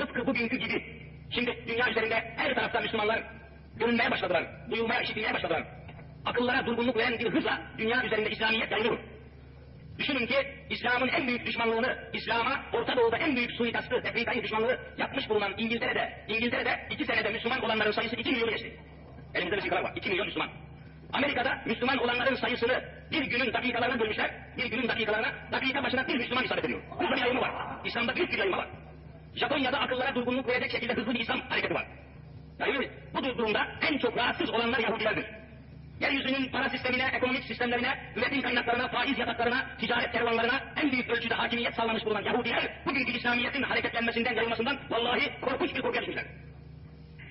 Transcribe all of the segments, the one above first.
Tıpkı bugünkü gibi. Şimdi dünya üzerinde her tarafta Müslümanlar görünmeye başladılar. Duyulmaya, işitilmeye başladılar. Akıllara durgunluk veren bir hızla dünya üzerinde İslamiyet yayılıyor. Düşünün ki İslam'ın en büyük düşmanlığını, İslam'a Orta Doğu'da en büyük suikastı, tefrikayı düşmanlığı yapmış bulunan İngiltere'de, İngiltere'de iki senede Müslüman olanların sayısı 2 milyonu geçti. Elimizde vesikalar var. 2 milyon Müslüman. Amerika'da Müslüman olanların sayısını bir günün dakikalarına bölmüşler. Bir günün dakikalarına, dakika başına bir Müslüman isabet ediyor. Hızlı bir yayımı var. İslam'da büyük bir yayımı var. Japonya'da akıllara durgunluk verecek şekilde hızlı bir İslam hareketi var. Yani bu durumda en çok rahatsız olanlar Yahudilerdir. Yeryüzünün para sistemine, ekonomik sistemlerine, üretim kaynaklarına, faiz yataklarına, ticaret kervanlarına en büyük ölçüde hakimiyet sağlamış bulunan Yahudiler, bugünkü İslamiyet'in hareketlenmesinden, yayılmasından vallahi korkunç bir korkuya düşmüşler.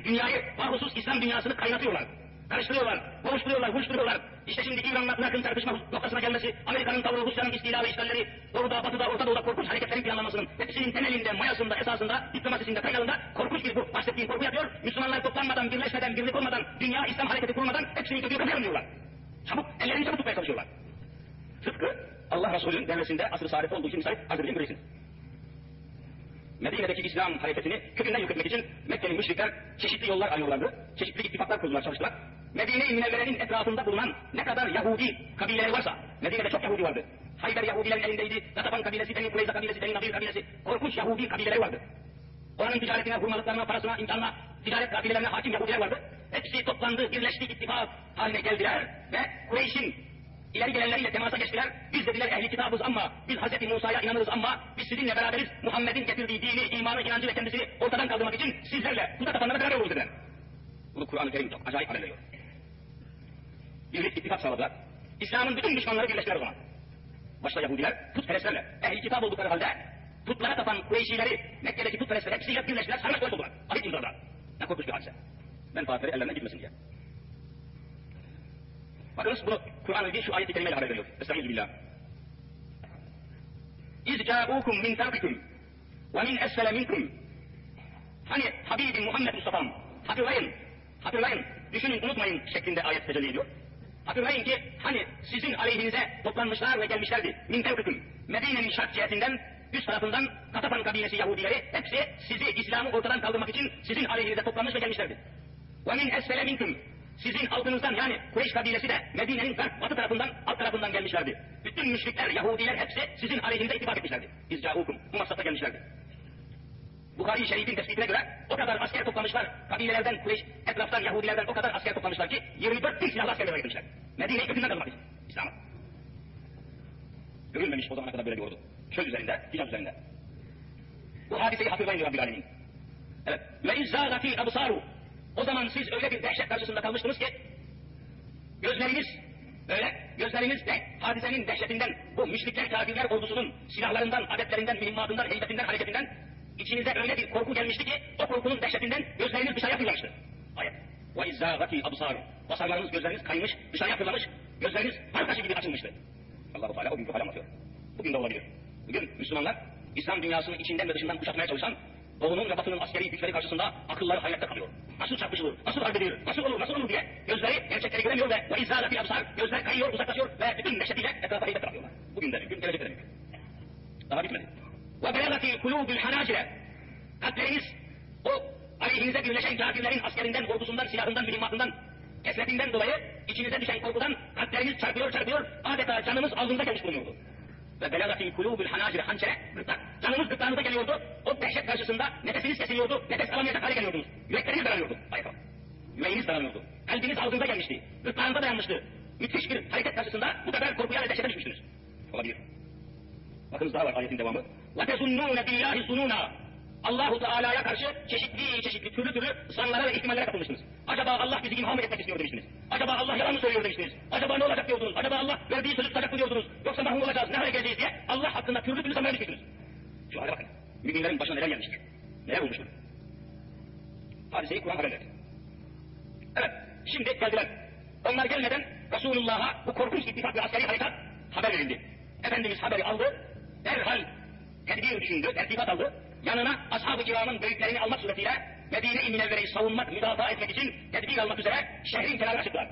Dünyayı, mahvussuz İslam dünyasını kaynatıyorlar. Karıştırıyorlar, boğuşturuyorlar, buluşturuyorlar. İşte şimdi İran'la Irak'ın çarpışma noktasına gelmesi, Amerika'nın tavrı, Rusya'nın istila ve işgalleri, Doğu'da, Batı'da, Orta Doğu'da korkunç hareketlerin planlanmasının hepsinin temelinde, mayasında, esasında, diplomasisinde, kaynağında korkunç bir bu bahsettiğim korku yatıyor. Müslümanlar toplanmadan, birleşmeden, birlik olmadan, dünya İslam hareketi kurmadan hepsini kötüye diyorlar. Çabuk, ellerini çabuk tutmaya çalışıyorlar. Tıpkı Allah Resulü'nün devresinde asr-ı saadeti olduğu için misal edeyim göreceksiniz. Medine'deki İslam hareketini kökünden yok etmek için Mekkeli müşrikler çeşitli yollar arıyorlardı. Çeşitli ittifaklar kurdular, çalıştılar. Medine-i Münevvere'nin etrafında bulunan ne kadar Yahudi kabileleri varsa, Medine'de çok Yahudi vardı. Hayber Yahudilerin elindeydi, Gatapan kabilesi, Beni Kureyza kabilesi, Beni Nadir kabilesi, korkunç Yahudi kabileleri vardı. Oranın ticaretine, hurmalıklarına, parasına, imkanına, ticaret kabilelerine hakim Yahudiler vardı. Hepsi toplandı, birleşti, ittifak haline geldiler ve Kureyş'in ileri gelenleriyle temasa geçtiler. Biz dediler ehli kitabız ama biz Hz. Musa'ya inanırız ama biz sizinle beraberiz. Muhammed'in getirdiği dini, imanı, inancı ve kendisini ortadan kaldırmak için sizlerle puta tapanlara beraber oluruz dediler. Bunu Kur'an-ı Kerim çok acayip haber veriyor. Birlik ittifak sağladılar. İslam'ın bütün düşmanları birleştiler o zaman. Başta Yahudiler putperestlerle, ehli kitap oldukları halde putlara tapan Kureyşileri, Mekke'deki putperestler hepsiyle birleştiler, sarmaş oldular. Ahit imzaladılar. Ne korkunç bir hadise. Menfaatleri ellerine gitmesin diye. Bakınız bunu Kur'an-ı şu ayet-i kerimeyle haber veriyor. Estaizu. İz câûkum min fevkikum ve min esfele minkum. Hani Habibim Muhammed Mustafa'm hatırlayın, hatırlayın, düşünün unutmayın şeklinde ayet tecelli ediyor. Hatırlayın ki hani sizin aleyhinize toplanmışlar ve gelmişlerdi. Min fevkikum. Medine'nin şark cihetinden üst tarafından Katafan kabilesi Yahudileri hepsi sizi İslam'ı ortadan kaldırmak için sizin aleyhinize toplanmış ve gelmişlerdi. Ve min esfele minkum. Sizin altınızdan yani Kureyş kabilesi de Medine'nin garp batı tarafından alt tarafından gelmişlerdi. Bütün müşrikler, Yahudiler hepsi sizin aleyhinize ittifak etmişlerdi. İzca'ukum. Bu maksatla gelmişlerdi. Bukhari Şerif'in tespitine göre o kadar asker toplamışlar. Kabilelerden, Kureyş, etraftan Yahudilerden o kadar asker toplamışlar ki 24 bin silahlı askerler getirmişler. Medine'yi kökünden kazanmak için. İslam'a. Görülmemiş o zamana kadar böyle bir ordu. Çöl üzerinde, Hicaz üzerinde. Bu hadiseyi hatırlayın Rabbil Alemin. Evet. Ve izzâgati absaru. O zaman siz öyle bir dehşet karşısında kalmıştınız ki gözleriniz öyle gözleriniz de hadisenin dehşetinden bu müşrikler kafirler ordusunun silahlarından, adetlerinden, mühimmatından, heybetinden, hareketinden içinize öyle bir korku gelmişti ki o korkunun dehşetinden gözleriniz dışarıya fırlamıştı. Ayet. Ve izzâgati absar. Basarlarınız gözleriniz kaymış, dışarıya fırlamış, gözleriniz har taşı gibi açılmıştı. Allah-u Teala o günkü hal anlatıyor. Bugün de olabilir. Bugün Müslümanlar İslam dünyasını içinden ve dışından kuşatmaya çalışan Doğunun ve Batı'nın askeri güçleri karşısında akılları hayatta kalıyor. Nasıl çarpışılır, nasıl harbedilir, nasıl olur, nasıl olur diye gözleri gerçekleri göremiyor ve ve izzâle bir absar, gözler kayıyor, uzaklaşıyor ve bütün neşetiyle etrafa heybet bırakıyorlar. Bugün de mümkün, gelecekte de. Daha bitmedi. Belagati kulûbil hanâcire. Kalpleriniz o aleyhinize birleşen kafirlerin askerinden, ordusundan, silahından, mühimmatından, kesretinden dolayı içinize düşen korkudan kalpleriniz çarpıyor çarpıyor, adeta canınız ağzınıza gelmiş bulunuyordu ve belagatil kulubul hanacir hançere gırtlak. Canınız gırtlağınıza geliyordu. O dehşet karşısında nefesiniz kesiliyordu. Nefes alamayacak hale geliyordunuz. Yürekleriniz daralıyordu. Ayakam. Yüreğiniz daralıyordu. Kalbiniz ağzınıza gelmişti. Gırtlağınıza dayanmıştı. Müthiş bir hareket karşısında bu kadar korkuya ve dehşete düşmüştünüz. Olabilir. Bakınız daha var ayetin devamı. وَتَزُنُّونَ بِاللّٰهِ سُنُونَ Allahu Teala'ya karşı çeşitli çeşitli türlü türlü zanlara ve ihtimallere kapılmışsınız. Acaba Allah bizi imham etmek istiyor demiştiniz. Acaba Allah yalan mı söylüyor demiştiniz. Acaba ne olacak diyordunuz. Acaba Allah verdiği sözü tutacak mı diyordunuz. Yoksa mahrum olacağız ne hale geleceğiz diye Allah hakkında türlü türlü zanlara düşmüşsünüz. Şu hale bakın. Müminlerin başına neler gelmiştir. Neler olmuştur. Hadiseyi Kur'an haber verdi. Evet. Şimdi geldiler. Onlar gelmeden Resulullah'a bu korkunç ittifak ve askeri harekat haber verildi. Efendimiz haberi aldı. Derhal tedbir düşündü, tertibat aldı yanına ashab-ı kiramın büyüklerini almak suretiyle Medine-i Münevvere'yi savunmak, müdafaa etmek için tedbir almak üzere şehrin kenarına çıktılar.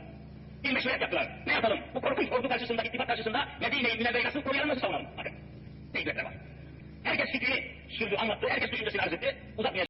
Bir meşruiyet yaptılar. Ne yapalım? Bu korkunç ordu karşısında, ittifak karşısında Medine-i Münevvere'yi nasıl koruyalım, nasıl savunalım? Bakın. Hikmetler var. Herkes fikrini sürdü, anlattı, herkes düşüncesini arz etti.